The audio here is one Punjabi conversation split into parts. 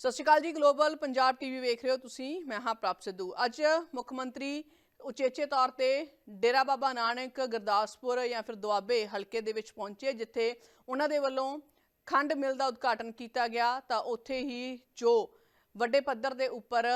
ਸਤਿ ਸ਼੍ਰੀ ਅਕਾਲ ਜੀ ਗਲੋਬਲ ਪੰਜਾਬ ਟੀਵੀ ਵੇਖ ਰਹੇ ਹੋ ਤੁਸੀਂ, ਮੈਂ ਹਾਂ ਪ੍ਰਭ ਸਿੱਧੂ। ਅੱਜ ਮੁੱਖ ਮੰਤਰੀ ਉਚੇਚੇ ਤੌਰ ਤੇ ਡੇਰਾ ਬਾਬਾ ਨਾਨਕ, ਗੁਰਦਾਸਪੁਰ ਜਾਂ ਫਿਰ ਦੁਆਬੇ ਹਲਕੇ ਦੇ ਵਿੱਚ ਪਹੁੰਚੇ, ਜਿੱਥੇ ਉਹਨਾਂ ਦੇ ਵੱਲੋਂ ਖੰਡ ਮਿਲ ਦਾ ਉਦਘਾਟਨ ਕੀਤਾ ਗਿਆ। ਤਾਂ ਉੱਥੇ ਹੀ ਜੋ ਵੱਡੇ ਪੱਧਰ ਦੇ ਉੱਪਰ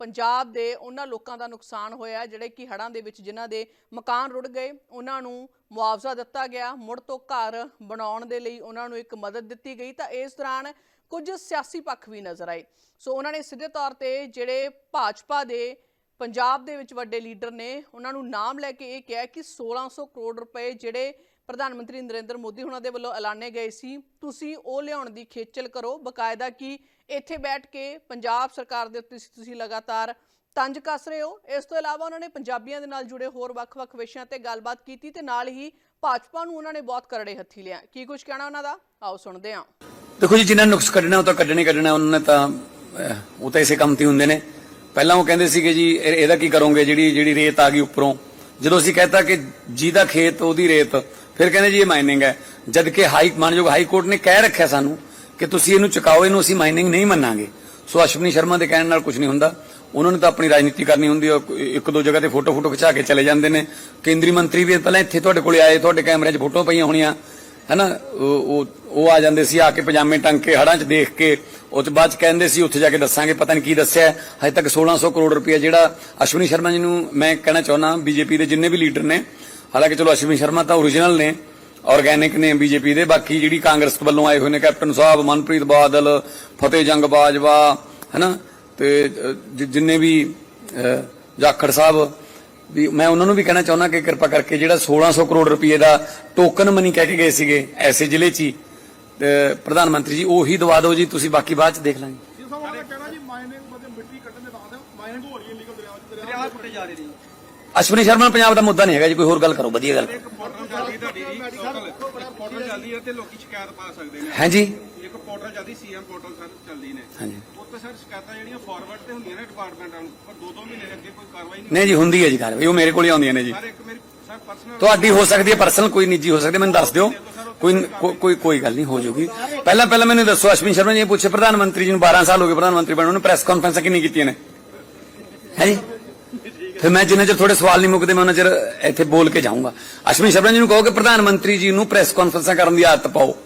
ਪੰਜਾਬ ਦੇ ਉਹਨਾਂ ਲੋਕਾਂ ਦਾ ਨੁਕਸਾਨ ਹੋਇਆ, ਜਿਹੜੇ ਕਿ ਹੜ੍ਹਾਂ ਦੇ ਵਿੱਚ ਜਿਨ੍ਹਾਂ ਦੇ ਮਕਾਨ ਰੁੜ ਗਏ, ਉਹਨਾਂ ਨੂੰ ਮੁਆਵਜ਼ਾ ਦਿੱਤਾ ਗਿਆ। ਮੁੜ ਤੋਂ ਘਰ ਬਣਾਉਣ ਦੇ ਲਈ ਉਹਨਾਂ ਨੂੰ ਇੱਕ ਮਦਦ ਦਿੱਤੀ ਗਈ। ਤਾਂ ਇਸ ਦੌਰਾਨ ਕੁਝ ਸਿਆਸੀ ਪੱਖ ਵੀ ਨਜ਼ਰ ਆਏ। ਸੋ ਉਹਨਾਂ ਨੇ ਸਿੱਧੇ ਤੌਰ ਤੇ ਜਿਹੜੇ ਭਾਜਪਾ ਦੇ ਪੰਜਾਬ ਦੇ ਵਿੱਚ ਵੱਡੇ ਲੀਡਰ ਨੇ, ਉਹਨਾਂ ਨੂੰ ਨਾਮ ਲੈ ਕੇ ਇਹ ਕਿਹਾ ਕਿ 1600 ਕਰੋੜ ਰੁਪਏ ਜਿਹੜੇ ਪ੍ਰਧਾਨ ਮੰਤਰੀ ਨਰਿੰਦਰ ਮੋਦੀ ਉਹਨਾਂ ਦੇ ਵੱਲੋਂ ਐਲਾਨੇ ਗਏ ਸੀ, ਤੁਸੀਂ ਉਹ ਲਿਆਉਣ ਦੀ ਖੇਚਲ ਕਰੋ। ਬਕਾਇਦਾ ਕਿ ਇੱਥੇ ਬੈਠ ਕੇ ਪੰਜਾਬ ਸਰਕਾਰ ਦੇ ਉੱਤੇ ਤੁਸੀਂ ਲਗਾਤਾਰ ਤੰਜ ਕੱਸ ਰਹੇ ਹੋ। ਇਸ ਤੋਂ ਇਲਾਵਾ ਉਹਨਾਂ ਨੇ ਪੰਜਾਬੀਆਂ ਦੇ ਨਾਲ ਜੁੜੇ ਹੋਰ ਵੱਖ-ਵੱਖ ਵਿਸ਼ਿਆਂ ਤੇ ਗੱਲਬਾਤ ਕੀਤੀ ਤੇ ਨਾਲ ਹੀ ਭਾਜਪਾ ਨੂੰ ਉਹਨਾਂ ਨੇ ਬਹੁਤ ਕਰੜੇ ਹੱਥੀ ਲਿਆ। ਕੀ ਕੁਝ ਕਹਿਣਾ ਉਹਨਾਂ ਦਾ? ਆਓ ਸੁਣਦੇ ਹਾਂ। ਦੇਖੋ ਜੀ, ਜਿਨ੍ਹਾਂ ਨੁਕਸ ਕੱਢਣਾ, ਉਹ ਤਾਂ ਕੱਢਣੇ ਹੀ ਕੱਢਣਾ, ਉਹਨਾਂ ਨੇ ਤਾਂ ਉਹ ਤਾਂ ਇਸੇ ਕੰਮ ਤੇ ਹੁੰਦੇ ਨੇ। ਪਹਿਲਾਂ ਉਹ ਕਹਿੰਦੇ ਸੀਗੇ ਜੀ ਇਹਦਾ ਕੀ ਕਰੋਗੇ, ਜਿਹੜੀ ਜਿਹੜੀ ਰੇਤ ਆ ਗਈ ਉੱਪਰੋਂ। ਜਦੋਂ ਅਸੀਂ ਕਹਤਾ ਕਿ ਜਿਹਦਾ ਖੇਤ, ਉਹਦੀ ਰੇਤ, ਫਿਰ ਕਹਿੰਦੇ ਜੀ ਇਹ ਮਾਈਨਿੰਗ ਹੈ। ਜਦ ਕਿ ਹਾਈ, ਮਾਨਯੋਗ ਹਾਈ ਕੋਰਟ ਨੇ ਕਹਿ ਰੱਖਿਆ ਸਾਨੂੰ ਕਿ ਤੁਸੀਂ ਇਹਨੂੰ ਚੁਕਾਓ, ਇਹਨੂੰ ਅਸੀਂ ਮਾਈਨਿੰਗ ਨਹੀਂ ਮੰਨਾਂਗੇ। ਸੋ ਅਸ਼ਵਨੀ ਸ਼ਰਮਾ ਦੇ ਕਹਿਣ ਨਾਲ ਕੁਝ ਨਹੀਂ ਹੁੰਦਾ। ਉਹਨਾਂ ਨੇ ਤਾਂ ਆਪਣੀ ਰਾਜਨੀਤੀ ਕਰਨੀ ਹੁੰਦੀ ਹੈ ਇੱਕ ਦੋ ਜਗ੍ਹਾ ਤੇ ਫੋਟੋ ਫੋਟੋ ਖਿਚਾ ਕੇ ਚਲੇ ਜਾਂਦੇ ਨੇ। ਕੇਂਦਰੀ ਮੰਤਰੀ ਵੀ ਪਹਿਲਾਂ ਇੱਥੇ ਤੁਹਾਡੇ ਕੋਲੇ ਆਏ, ਤੁਹਾਡੇ ਕੈਮਰੇ 'ਚ ਫੋਟੋ ਪਈਆਂ ਹੋਣੀਆਂ। ਹੈਨਾ ਉਹ ਉਹ- ਉਹ ਆ ਜਾਂਦੇ ਸੀ ਆ ਕੇ ਪਜਾਮੇ ਟੰਗ ਕੇ ਹੜਾਂ 'ਚ ਦੇਖ ਕੇ ਉਹ ਚ ਬਾਅਦ 'ਚ ਕਹਿੰਦੇ ਸੀ ਉੱਥੇ ਜਾ ਕੇ ਦੱਸਾਂਗੇ ਪਤਾ ਨਹੀਂ ਕੀ ਦੱਸਿਆ। ਹਜੇ ਤੱਕ 1600 ਕਰੋੜ ਰੁਪਏ ਜਿਹੜਾ ਅਸ਼ਵਨੀ ਸ਼ਰਮਾ ਜੀ ਨੂੰ ਮੈਂ ਕਹਿਣਾ ਚਾਹੁੰਦਾ ਬੀਜੇਪੀ ਦੇ ਜਿੰਨੇ ਵੀ ਲੀਡਰ ਨੇ ਹਾਲਾਂਕਿ ਚਲੋ ਅਸ਼ਵਨੀ ਸ਼ਰਮਾ ਤਾਂ ਓਰੀਜਨਲ ਨੇ ਆਰਗੈਨਿਕ ਨੇ ਬੀਜੇਪੀ ਦੇ ਬਾਕੀ ਜਿਹੜੀ ਕਾਂਗਰਸ ਵੱਲੋਂ ਆਏ ਹੋਏ ਨੇ ਕੈਪਟਨ ਸਾਹਿਬ ਮਨਪ੍ਰੀਤ ਬਾਦਲ ਫਤਿਹ ਜੰਗ ਬਾਜਵਾ ਹੈਨਾ ਤੇ ਅ, ਜਿੰਨੇ ਵੀ ਜਾਖੜ ਸਾਹਿਬ ਵੀ ਮੈਂ ਉਹਨਾਂ ਨੂੰ ਵੀ ਕਹਿਣਾ ਚਾਹੁੰਦਾ ਕਿ ਕਿਰਪਾ ਕਰਕੇ ਜਿਹੜਾ 1600 ਕਰੋੜ ਰੁਪਏ ਦਾ ਟੋਕਨ ਮਨੀ ਕਹਿ ਕੇ ਗਏ ਸੀਗੇ ਐਸੇ ਜ਼ਿਲ੍ਹੇ 'ਚ ਹੀ ਤੇ ਪ੍ਰਧਾਨ ਮੰਤਰੀ ਜੀ ਉਹੀ ਦਵਾ ਦਿਓ ਜੀ ਤੁਸੀਂ ਬਾਕੀ ਬਾਅਦ 'ਚ ਦੇਖ ਲਾਂਗੇ। ਜੀ ਸਾਹਿਬ ਉਹਨੇ ਕਹਿਣਾ ਜੀ ਮਾਈਨਿੰਗ ਮਤਲਬ ਮਿੱਟੀ ਕੱਢਣ ਦੇ ਨਾਂ ਤੇ ਮਾਈਨਿੰਗ ਹੋ ਰਹੀ ਹੈ ਲੀਗਲ ਦਰਿਆ ਚ ਦਰਿਆ ਦਰਿਆ ਪੁੱਟੇ ਜਾ ਰਹੇ ਨੇ। ਅਸ਼ਵਨੀ ਸ਼ਰਮਾ ਪੰਜਾਬ ਦਾ ਮੁੱਦਾ ਨਹੀਂ ਹੈਗਾ ਜੀ ਕੋਈ ਹੋਰ ਗੱਲ ਕਰੋ ਵਧੀਆ ਗੱਲ। ਇੱਕ ਪੋਰਟਲ ਚੱਲਦੀ ਤੁਹਾਡੀ ਜੀ ਪੋਰਟਲ ਚੱਲਦੀ ਹੈ ਤੇ ਲੋਕੀ ਸ਼ਿਕਾਇਤ ਪਾ ਸਕਦੇ ਨੇ। ਹਾਂਜੀ। ਇੱਕ ਪੋਰਟਲ ਚੱਲਦੀ ਸੀਐਮ ਪੋਰਟਲ ਸਰ ਚੱਲਦੀ ਨੇ। ਹਾਂਜੀ। ਉੱਤੇ ਸਰ ਸ਼ਿਕਾਇਤਾਂ ਜਿਹੜੀਆਂ ਫਾਰਵਰਡ ਤੇ ਹੁੰਦੀਆਂ ਨੇ ਡਿਪਾਰਟਮੈਂਟਾਂ ਨੂੰ ਪਰ ਦੋ ਦੋ ਮਹੀਨੇ ਅੱਗੇ ਕੋਈ ਕਾਰਵਾਈ ਨਹੀਂ ਨਹੀਂ ਜੀ ਹੁੰਦੀ ਹੈ ਜੀ ਕਾਰਵਾਈ ਉਹ ਮੇਰੇ ਕੋਲ ਹੀ ਆਉਂਦੀਆਂ ਨੇ ਜੀ। ਸਰ ਇੱਕ ਮੇਰੀ ਸਰ ਪਰਸਨਲ ਤੁਹਾਡੀ ਹੋ ਸਕਦੀ ਹੈ ਪਰਸਨਲ ਕੋਈ ਨਿੱਜੀ ਹੋ ਸਕਦੀ ਮੈਨੂੰ ਦੱਸ ਦਿਓ। ਕੋਈ ਕੋਈ ਕੋਈ ਗੱਲ ਨਹੀਂ ਹੋ ਜਾਊਗੀ ਪਹਿਲਾਂ ਪਹਿਲਾਂ ਮੈਨੂੰ ਦੱਸੋ ਅਸ਼ਵਨੀ ਸ਼ਰਮਾ ਜੀ ਪੁੱਛੇ ਪ੍ਰਧਾਨ ਮੰਤਰੀ ਜੀ ਨੂੰ 12 ਸਾਲ ਹੋ ਗਏ ਪ੍ਰਧਾਨ ਮੰਤਰੀ ਬਣਨ ਨੂੰ ਪ੍ਰੈਸ ਕਾਨਫਰੰਸਾਂ ਕਿੰਨੀ ਕੀਤੀਆਂ ਨੇ? ਹੈ ਜੀ? ਫਿਰ ਮੈਂ ਜਿੰਨਾ ਚਿਰ ਥੋੜੇ ਸਵਾਲ ਨਹੀਂ ਮੁੱਕਦੇ ਮੈਂ ਉਹਨਾਂ ਚਿਰ ਇੱਥੇ ਬੋਲ ਕੇ ਜਾਊਂਗਾ। ਅਸ਼ਵਨੀ ਸ਼ਰਮਾ ਜੀ ਨੂੰ ਕਹੋ ਕਿ ਪ੍ਰਧਾਨ ਮੰਤਰੀ ਜੀ ਨੂੰ ਪ੍ਰੈਸ ਕਾਨਫਰੰਸਾਂ ਕਰਨ ਦੀ ਆਦਤ ਪਾਓ।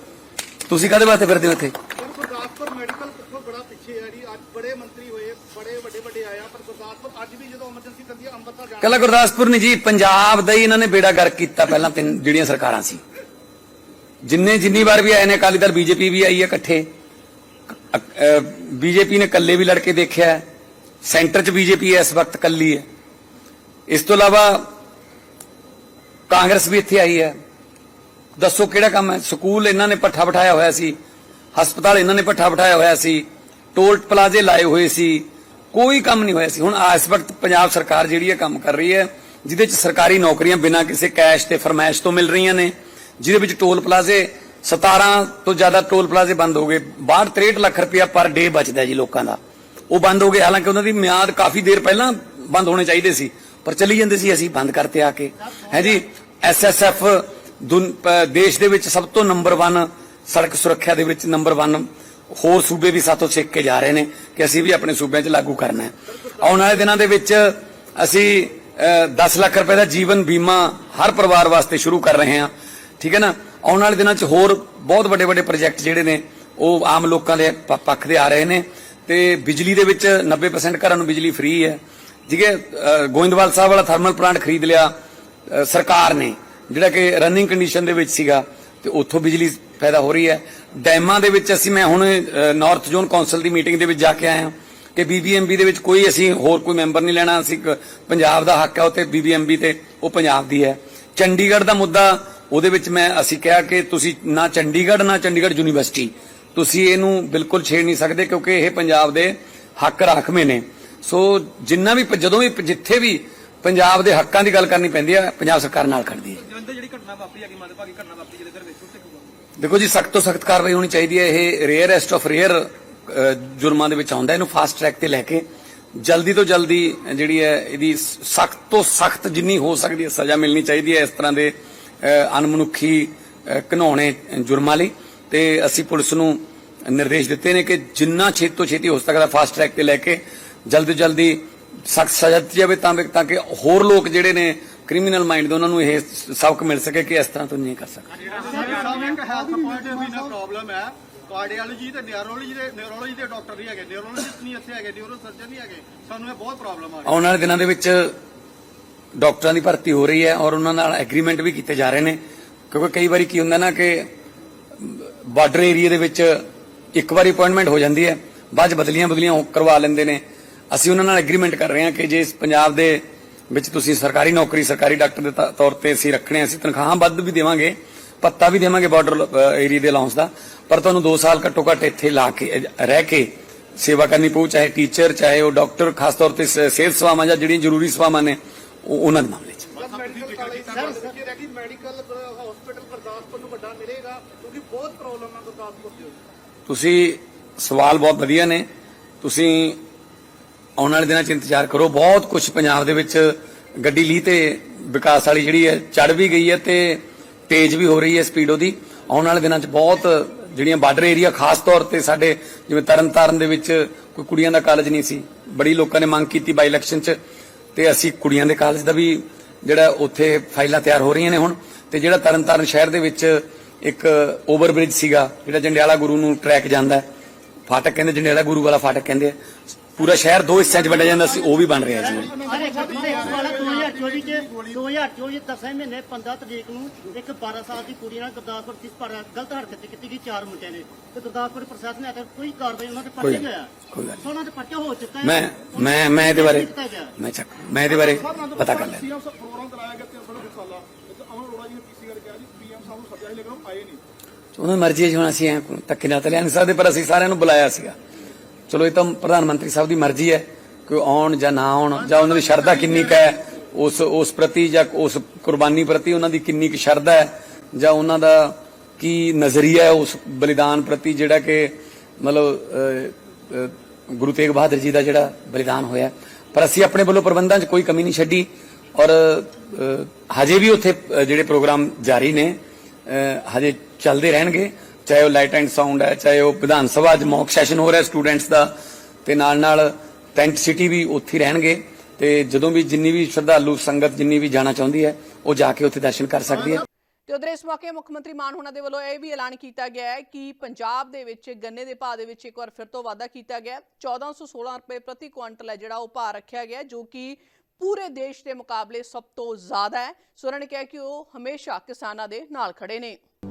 ਤੁਸੀਂ ਕਾਹਦੇ ਵਾਸਤੇ ਫਿਰਦੇ ਹੋ ਇੱਥੇ? ਪਰ ਗੁਰਦਾਸਪੁਰ ਮੈਡੀਕਲ ਕਿੱਥੋਂ ਬੜਾ ਪਿੱਛੇ ਹੈ ਜੀ। ਅੱਜ ਬੜੇ ਮੰਤਰੀ ਹੋਏ ਬੜੇ ਵੱਡੇ ਵੱਡੇ ਆਇਆ ਪਰ ਗੁਰਦਾਸਪੁਰ ਅੱਜ ਵੀ ਜਦੋਂ ਐਮਰਜੈਂਸੀ ਪੈਂਦੀ ਹੈ ਅੰਮ੍ਰਿਤਸਰ ਜਾਣਾ ਕੱਲਾ ਗੁਰਦਾਸਪੁਰ ਨਹੀਂ ਜੀ ਪੰਜਾਬ ਦਾ ਹੀ ਇਹਨਾਂ ਨੇ ਬੇੜਾ ਗਰਕ ਕੀਤਾ ਪਹਿਲਾਂ ਤਿੰਨ ਜਿਹੜੀਆਂ ਸਰਕਾਰਾਂ ਸੀ। ਜਿੰਨੇ ਜਿੰਨੀ ਵਾਰ ਵੀ ਆਏ ਨੇ ਅਕਾਲੀ ਦਲ ਬੀਜੇਪੀ ਵੀ ਆਈ ਹੈ ਇਕੱਠੇ। ਬੀਜੇਪੀ ਨੇ ਇਕੱਲੇ ਵੀ ਲੜ ਕੇ ਦੇਖਿਆ। ਸੈਂਟਰ 'ਚ ਬੀਜੇਪੀ ਇਸ ਵਕਤ ਇਕੱਲੀ ਹੈ। ਇਸ ਤੋਂ ਇਲਾਵਾ ਕਾਂਗਰਸ ਵੀ ਇੱਥੇ ਆਈ ਹੈ। ਦੱਸੋ ਕਿਹੜਾ ਕੰਮ ਹੈ? ਸਕੂਲ ਇਹਨਾਂ ਨੇ ਪੱਠਾ ਬਿਠਾਇਆ ਹੋਇਆ ਸੀ, ਹਸਪਤਾਲ ਇਹਨਾਂ ਨੇ ਪੱਠਾ ਬਿਠਾਇਆ ਹੋਇਆ ਸੀ, ਟੋਲ ਪਲਾਜ਼ੇ ਲਾਏ ਹੋਏ ਸੀ, ਕੋਈ ਕੰਮ ਨਹੀਂ ਹੋਇਆ ਸੀ। ਹੁਣ ਇਸ ਵਕਤ ਪੰਜਾਬ ਸਰਕਾਰ ਜਿਹੜੀ ਹੈ ਕੰਮ ਕਰ ਰਹੀ ਹੈ, ਜਿਹਦੇ ਵਿੱਚ ਸਰਕਾਰੀ ਨੌਕਰੀਆਂ ਬਿਨਾਂ ਕਿਸੇ ਕੈਸ਼ ਤੇ ਫਰਮਾਇਸ਼ ਤੋਂ ਮਿਲ ਰਹੀਆਂ ਨੇ, ਜਿਹਦੇ ਵਿੱਚ ਟੋਲ ਪਲਾਜ਼ੇ 17 ਤੋਂ ਜ਼ਿਆਦਾ ਟੋਲ ਪਲਾਜ਼ੇ ਬੰਦ ਹੋ ਗਏ। 62 63 ਲੱਖ ਰੁਪਇਆ ਪਰ ਡੇ ਬਚਦਾ ਜੀ ਲੋਕਾਂ ਦਾ। ਉਹ ਬੰਦ ਹੋ ਗਏ। ਹਾਲਾਂਕਿ ਉਹਨਾਂ ਦੀ ਮਿਆਦ ਕਾਫੀ ਦੇਰ ਪਹਿਲਾਂ ਬੰਦ ਹੋਣੇ ਚਾਹੀਦੇ ਸੀ। ਪਰ ਚਲੀ ਜਾਂਦੇ ਸੀ ਅਸੀਂ ਬੰਦ ਕਰਤੇ ਆ ਕੇ। ਹੈ ਜੀ ਐਸਐਸਐਫ ਦੇਸ਼ ਦੇ ਵਿੱਚ ਸਭ ਤੋਂ ਨੰਬਰ 1 ਸੜਕ ਸੁਰੱਖਿਆ ਦੇ ਵਿੱਚ ਨੰਬਰ 1 ਹੋਰ ਸੂਬੇ ਵੀ ਸਾਥੋਂ ਸਿੱਖ ਕੇ ਜਾ ਰਹੇ ਨੇ ਕਿ ਅਸੀਂ ਵੀ ਆਪਣੇ ਸੂਬਿਆਂ 'ਚ ਲਾਗੂ ਕਰਨਾ ਹੈ। ਆਉਣ ਵਾਲੇ ਦਿਨਾਂ ਦੇ ਵਿੱਚ ਅਸੀਂ ਅ, 10 ਲੱਖ ਰੁਪਏ ਦਾ ਜੀਵਨ ਬੀਮਾ ਹਰ ਪਰਿਵਾਰ ਵਾਸਤੇ ਸ਼ੁਰੂ ਕਰ ਰਹੇ ਹਾਂ। ਠੀਕ ਹੈ ਨਾ? ਆਉਣ ਵਾਲੇ ਦਿਨਾਂ 'ਚ ਹੋਰ ਬਹੁਤ ਵੱਡੇ ਵੱਡੇ ਪ੍ਰੋਜੈਕਟ ਜਿਹੜੇ ਨੇ ਉਹ ਆਮ ਲੋਕਾਂ ਦੇ ਪੱਖ ਦੇ ਆ ਰਹੇ ਨੇ। ਤੇ ਬਿਜਲੀ ਦੇ ਵਿੱਚ 90% ਘਰਾਂ ਨੂੰ ਬਿਜਲੀ ਫ੍ਰੀ ਹੈ। ਠੀਕ ਹੈ ਗੋਇੰਦਵਾਲ ਸਾਹਿਬ ਵਾਲਾ ਥਰਮਲ ਪਲਾਂਟ ਖਰੀਦ ਲਿਆ ਸਰਕਾਰ ਨੇ, ਜਿਹੜਾ ਕਿ ਰਨਿੰਗ ਕੰਡੀਸ਼ਨ ਦੇ ਵਿੱਚ ਸੀਗਾ, ਤੇ ਉੱਥੋਂ ਬਿਜਲੀ ਪੈਦਾ ਹੋ ਰਹੀ ਹੈ। ਡੈਮਾਂ ਦੇ ਵਿੱਚ ਅਸੀਂ, ਮੈਂ ਹੁਣ ਨਾਰਥ ਜ਼ੋਨ ਕੌਂਸਲ ਦੀ ਮੀਟਿੰਗ ਦੇ ਵਿੱਚ ਜਾ ਕੇ ਆਇਆ ਹਾਂ ਕਿ ਬੀਬੀਐਮਬੀ ਦੇ ਵਿੱਚ ਕੋਈ ਅਸੀਂ ਹੋਰ ਕੋਈ ਮੈਂਬਰ ਨਹੀਂ ਲੈਣਾ। ਅਸੀਂ ਪੰਜਾਬ ਦਾ ਹੱਕ ਹੈ ਉੱਤੇ ਬੀਬੀਐਮਬੀ ਤੇ ਉਹ ਪੰਜਾਬ ਦੀ ਹੈ। ਚੰਡੀਗੜ੍ਹ ਦਾ ਮੁੱਦਾ, ਉਹਦੇ ਵਿੱਚ ਮੈਂ, ਅਸੀਂ ਕਿਹਾ ਕਿ ਤੁਸੀਂ ਨਾ ਚੰਡੀਗੜ੍ਹ ਨਾ ਚੰਡੀਗੜ੍ਹ ਯੂਨੀਵਰਸਿਟੀ। ਤੁਸੀਂ ਇਹਨੂੰ ਬਿਲਕੁਲ ਛੇੜ ਨਹੀਂ ਸਕਦੇ, ਕਿਉਂਕਿ ਇਹ ਪੰਜਾਬ ਦੇ ਹੱਕ ਰਾਖਵੇਂ ਨੇ। ਸੋ ਜਿੰਨਾ ਵੀ ਜਦੋਂ ਵੀ ਜਿੱਥੇ ਵੀ ਪੰਜਾਬ ਦੇ ਹੱਕਾਂ ਦੀ ਗੱਲ ਕਰਨੀ ਪੈਂਦੀ ਹੈ ਪੰਜਾਬ ਸਰਕਾਰ ਨਾਲ ਖੜਦੀ ਹੈ। ਜਲੰਧਰ ਜਿਹੜੀ ਘਟਨਾ ਵਾਪਰੀ ਹੈਗੀ ਮੰਦਭਾਗੀ ਘਟਨਾ ਵਾਪਰੀ ਜਿਹਦੇ ਦਰ ਵਿੱਚ ਉੱਤੇ ਹੋਊਗਾ ਦੇਖੋ ਜੀ ਸਖਤ ਤੋਂ ਸਖਤ ਕਾਰਵਾਈ ਹੋਣੀ ਚਾਹੀਦੀ ਹੈ। ਇਹ ਰੇਅਰੈਸਟ ਆਫ ਰੇਅਰ ਜੁਰਮਾਂ ਦੇ ਵਿੱਚ ਆਉਂਦਾ। ਇਹਨੂੰ ਫਾਸਟ ਟਰੈਕ ਤੇ ਲੈ ਕੇ ਜਲਦੀ ਤੋਂ ਜਲਦੀ ਜਿਹੜੀ ਹੈ ਇਹਦੀ ਸਖਤ ਤੋਂ ਸਖਤ ਜਿੰਨੀ ਹੋ ਸਕਦੀ ਹੈ ਸਜ਼ਾ ਮਿਲਣੀ ਚਾਹੀਦੀ ਹੈ ਇਸ ਤਰ੍ਹਾਂ ਦੇ ਅਨਮਨੁੱਖੀ ਅ, ਘਿਨਾਉਣੇ ਜੁਰਮਾਂ ਲਈ। ਤੇ ਅਸੀਂ ਪੁਲਿਸ ਨੂੰ ਨਿਰਦੇਸ਼ ਦਿੱਤੇ ਨੇ ਕਿ ਜਿੰਨਾ ਛੇਤੀ ਤੋਂ ਛੇਤੀ ਹੋ ਸਕਦਾ ਫਾਸਟ ਟਰੈਕ ਤੇ ਲੈ ਕੇ ਜਲਦੀ ਜਲਦੀ ਸਖਤ ਸਜ਼ਾ ਦਿੱਤੀ ਜਾਵੇ ਤਾਂ ਤਾਂ ਕਿ ਹੋਰ ਲੋਕ ਜਿਹੜੇ ਨੇ ਕ੍ਰਿਮੀਨਲ ਮਾਈਂਡ ਦੇ ਉਹਨਾਂ ਨੂੰ ਇਹ ਸਬਕ ਮਿਲ ਸਕੇ ਕਿ ਇਸ ਤਰ੍ਹਾਂ ਤੋਂ ਨਹੀਂ ਕਰ ਸਕਦੇ। ਸਾਨੂੰ ਇੱਕ ਹੈਲਥ ਪੁਆਇੰਟ ਆਫ ਵੀਨਾ ਪ੍ਰੋਬਲਮ ਹੈ ਕਾਰਡੀਓਲੋਜੀ ਤੇ ਨਿਊਰੋਲੋਜੀ ਦੇ ਨਿਊਰੋਲੋਜੀ ਦੇ ਡਾਕਟਰ ਨਹੀਂ ਹੈਗੇ ਨਿਊਰੋਲੋਜਿਸਟ ਨਹੀਂ ਇੱਥੇ ਹੈਗੇ ਨਿਊਰੋ ਸਰਜਨ ਨਹੀਂ ਹੈਗੇ ਸਾਨੂੰ ਇਹ ਬਹੁਤ ਪ੍ਰੋਬਲਮ ਆ ਰਹੀ ਆਉਣ ਵਾਲੇ ਦਿਨਾਂ ਦੇ ਵਿੱਚ ਡਾਕਟਰਾਂ ਦੀ ਭਰਤੀ ਹੋ ਰਹੀ ਹੈ ਔਰ ਉਹਨਾਂ ਨਾਲ ਐਗਰੀਮੈਂਟ ਵੀ ਕੀਤੇ ਜਾ ਰਹੇ ਨੇ। ਕਿਉਂਕਿ ਕਈ ਵਾਰੀ ਕੀ ਹੁੰਦਾ ਨਾ ਕਿ ਬਾਰਡਰ ਏਰੀਆ ਦੇ ਵਿੱਚ ਇੱਕ ਵਾਰੀ ਅਪਾਇੰਟਮੈਂਟ ਹੋ ਜਾਂਦੀ ਹੈ ਬਾਅਦ ਬਦਲੀਆਂ ਬਦਲੀਆਂ ਕਰਵਾ ਲੈਂਦੇ ਨੇ। ਅਸੀਂ ਉਹਨਾਂ ਨਾਲ ਐਗਰੀਮੈਂਟ ਕਰ ਰਹੇ ਹਾਂ ਕਿ ਜੇ ਇਸ ਪੰਜਾਬ ਦੇ ਵਿੱਚ ਤੁਸੀਂ ਸਰਕਾਰੀ ਨੌਕਰੀ ਸਰਕਾਰੀ ਡਾਕਟਰ ਦੇ ਤੌਰ ਤੇ ਅਸੀਂ ਰੱਖਣੇ ਅਸੀਂ ਤਨਖਾਹਾਂ ਵੱਧ ਵੀ ਦੇਵਾਂਗੇ ਪੱਤਾ ਵੀ ਦੇਵਾਂਗੇ ਬਾਰਡਰ ਏਰੀਆ ਦੇ ਅਲਾਉਂਸ ਦਾ ਪਰ ਤੁਹਾਨੂੰ 2 ਸਾਲ ਘੱਟੋ ਘੱਟ ਇੱਥੇ ਲਾ ਕੇ ਰਹਿ ਕੇ ਸੇਵਾ ਕਰਨੀ ਪਊ ਚਾਹੇ ਟੀਚਰ ਚਾਹੇ ਉਹ ਡਾਕਟਰ ਖਾਸ ਤੌਰ ਤੇ ਸਿਹਤ ਸੇਵਾਵਾਂ ਜਾਂ ਜਿਹੜੀਆਂ ਜ਼ਰੂਰੀ ਸੇਵਾਵਾਂ ਨੇ ਉਹ ਉਹਨਾਂ ਦੇ ਮਾਮਲੇ 'ਚ। ਤੁਸੀਂ ਸਵਾਲ ਬਹੁਤ ਵਧੀਆ ਨੇ ਤੁਸੀਂ ਆਉਣ ਵਾਲੇ ਦਿਨਾਂ 'ਚ ਇੰਤਜ਼ਾਰ ਕਰੋ। ਬਹੁਤ ਕੁਝ ਪੰਜਾਬ ਦੇ ਵਿੱਚ ਗੱਡੀ ਲੀ ਤੇ ਵਿਕਾਸ ਵਾਲੀ ਜਿਹੜੀ ਹੈ ਚੜ ਵੀ ਗਈ ਹੈ ਤੇ ਤੇਜ਼ ਵੀ ਹੋ ਰਹੀ ਹੈ ਸਪੀਡ ਉਹਦੀ ਆਉਣ ਵਾਲੇ ਦਿਨਾਂ 'ਚ ਬਹੁਤ ਜਿਹੜੀਆਂ ਬਾਰਡਰ ਏਰੀਆ, ਖਾਸ ਤੌਰ ਤੇ ਸਾਡੇ ਜਿਵੇਂ ਤਰਨਤਾਰਨ ਦੇ ਵਿੱਚ ਕੋਈ ਕੁੜੀਆਂ ਦਾ ਕਾਲਜ ਨਹੀਂ ਸੀ। ਬੜੀ ਲੋਕਾਂ ਨੇ ਮੰਗ ਕੀਤੀ ਬਾਈ ਇਲੈਕਸ਼ਨ 'ਚ ਤੇ ਅਸੀਂ ਕੁੜੀਆਂ ਦੇ ਕਾਲਜ ਦਾ ਵੀ ਜਿਹੜਾ ਉੱਥੇ ਫਾਈਲਾਂ ਤਿਆਰ ਹੋ ਰਹੀਆਂ ਨੇ ਹੁਣ। ਤੇ ਜਿਹੜਾ ਤਰਨਤਾਰਨ ਸ਼ਹਿਰ ਦੇ ਵਿੱਚ ਇੱਕ ਓਵਰਬ੍ਰਿਜ ਸੀਗਾ, ਜਿਹੜਾ ਜੰਡਿਆਲਾ ਗੁਰੂ ਨੂੰ ਟਰੈਕ ਜਾਂਦਾ ਫਾਟਕ ਕਹਿੰਦੇ ਜੰਡਿਆਲਾ ਗੁਰੂ ਵਾਲਾ ਫਾਟਕ ਕਹਿੰਦੇ ਆ। ਪੂਰਾ ਸ਼ਹਿਰ ਦੋ ਹਿੱਸਿਆਂ 'ਚ ਵੰਡਿਆ ਜਾਂਦਾ ਸੀ ਉਹ ਵੀ ਬਣ ਰਿਹਾ ਜੀ। ਅਰੇ ਇੱਕ ਵਾਲਾ 2024 ਚ 2024 ਦਸਵੇਂ ਮਹੀਨੇ 15 ਤਰੀਕ ਨੂੰ ਇੱਕ 12 ਸਾਲ ਦੀ ਕੁੜੀ ਨਾਲ ਗੁਰਦਾਸਪੁਰ ਦੀ ਪਰ ਗਲਤ ਹਰਕਤ ਕੀਤੀ ਗਈ ਚਾਰ ਮੁੰਡਿਆਂ ਨੇ। ਤੇ ਗੁਰਦਾਸਪੁਰ ਪ੍ਰਸ਼ਾਸਨ ਨੇ ਅਜੇ ਕੋਈ ਕਾਰਵਾਈ ਉਹਨਾਂ ਤੇ ਕੋਈ ਪਰਚਾ ਨਹੀਂ ਹੋਇਆ ਕੋਈ ਗੱਲ ਨਹੀਂ। ਉਹਨਾਂ ਤੇ ਪਰਚਾ ਹੋ ਚੁੱਕਾ ਹੈ। ਮੈਂ ਮੈਂ ਮੈਂ ਇਹਦੇ ਬਾਰੇ ਕੀਤਾ ਗਿਆ। ਮੈਂ ਚੱਕ ਮੈਂ ਇਹਦੇ ਬਾਰੇ ਪਤਾ ਕਰ ਲਿਆ ਸੀਐਮ ਸਾਹਿਬ ਪ੍ਰੋਗਰਾਮ ਕਰਾਇਆ ਗਿਆ 300 ਸਾਲਾ ਤੇ ਅਮਰ ਅਰੋੜਾ ਜੀ ਨੇ ਪੀਸੀਆਰ ਕਿਹਾ ਜੀ ਪੀਐਮ ਸਾਹਿਬ ਨੂੰ ਸੱਦਿਆ ਸੀ ਲੇਕਿਨ ਉਹ ਆਏ ਨਹੀਂ। ਉਹਨਾਂ ਦੀ ਮਰਜ਼ੀ ਹੈ ਹੁਣ ਅਸੀਂ ਐਂ ਧੱਕੇ ਨਾਲ ਤਾਂ ਲਿਆ ਨਹੀਂ ਸਕਦੇ ਪਰ ਅਸੀਂ ਸਾਰਿਆਂ ਨੂੰ ਬੁਲਾਇਆ ਸੀਗਾ। ਚਲੋ ਇਹ ਤਾਂ ਪ੍ਰਧਾਨ ਮੰਤਰੀ ਸਾਹਿਬ ਦੀ ਮਰਜ਼ੀ ਹੈ ਕਿ ਉਹ ਆਉਣ ਜਾਂ ਨਾ ਆਉਣ, ਜਾਂ ਉਹਨਾਂ ਦੀ ਸ਼ਰਧਾ ਕਿੰਨੀ ਕੁ ਹੈ, ਉਸ ਉਸ ਪ੍ਰਤੀ ਜਾਂ ਉਸ ਕੁਰਬਾਨੀ ਪ੍ਰਤੀ ਉਹਨਾਂ ਦੀ ਕਿੰਨੀ ਕੁ ਸ਼ਰਧਾ ਹੈ, ਜਾਂ ਉਹਨਾਂ ਦਾ ਕੀ ਨਜ਼ਰੀਆ ਹੈ ਉਸ ਬਲੀਦਾਨ ਪ੍ਰਤੀ ਜਿਹੜਾ ਕਿ ਮਤਲਬ ਗੁਰੂ ਤੇਗ ਬਹਾਦਰ ਜੀ ਦਾ ਜਿਹੜਾ ਬਲੀਦਾਨ ਹੋਇਆ ਪਰ ਅਸੀਂ ਆਪਣੇ ਵੱਲੋਂ ਪ੍ਰਬੰਧਾਂ 'ਚ ਕੋਈ ਕਮੀ ਨਹੀਂ ਛੱਡੀ ਔਰ ਹਜੇ ਵੀ ਉੱਥੇ ਜਿਹੜੇ ਪ੍ਰੋਗਰਾਮ ਜਾਰੀ ਨੇ ਹਜੇ ਚੱਲਦੇ ਰਹਿਣਗੇ। ਚਾਹੇ ਉਹ ਲਾਈਟ ਐਂਡ ਸਾਊਂਡ ਹੈ, ਚਾਹੇ ਉਹ ਵਿਧਾਨ ਸਭਾ 'ਚ ਮੌਕ ਸੈਸ਼ਨ ਹੋ ਰਿਹਾ ਸਟੂਡੈਂਟਸ ਦਾ, ਤੇ ਨਾਲ ਨਾਲ ਟੈਂਟ ਸਿਟੀ ਵੀ ਉੱਥੇ ਰਹਿਣਗੇ, ਤੇ ਜਦੋਂ ਵੀ ਜਿੰਨੀ ਵੀ ਸ਼ਰਧਾਲੂ ਸੰਗਤ ਜਿੰਨੀ ਵੀ ਜਾਣਾ ਚਾਹੁੰਦੀ ਹੈ, ਉਹ ਜਾ ਕੇ ਉੱਥੇ ਦਰਸ਼ਨ ਕਰ ਸਕਦੀ ਹੈ। ਤੇ ਉਧਰ ਇਸ ਮੌਕੇ ਮੁੱਖ ਮੰਤਰੀ ਮਾਨ ਹੋਣਾ ਦੇ ਵੱਲੋਂ ਇਹ ਵੀ ਐਲਾਨ ਕੀਤਾ ਗਿਆ ਹੈ ਕਿ ਪੰਜਾਬ ਦੇ ਵਿੱਚ ਗੰਨੇ ਦੇ ਭਾਅ ਦੇ ਵਿੱਚ ਇੱਕ ਵਾਰ ਫਿਰ ਤੋਂ ਵਾਧਾ ਕੀਤਾ ਗਿਆ ਹੈ। 1416 ਰੁਪਏ ਪ੍ਰਤੀ ਕੁਇੰਟਲ ਹੈ ਜਿਹੜਾ ਉਹ ਭਾਅ ਰੱਖਿਆ ਗਿਆ ਜੋ ਕਿ ਪੂਰੇ ਦੇਸ਼ ਦੇ ਮੁਕਾਬਲੇ ਸਭ ਤੋਂ ਜ਼ਿਆਦਾ ਹੈ। ਸੋ ਉਹਨਾਂ ਨੇ ਕਿਹਾ ਕਿ ਉਹ ਹਮੇਸ਼ਾ ਕਿਸਾਨਾਂ ਦੇ ਨਾਲ ਖੜੇ ਨੇ।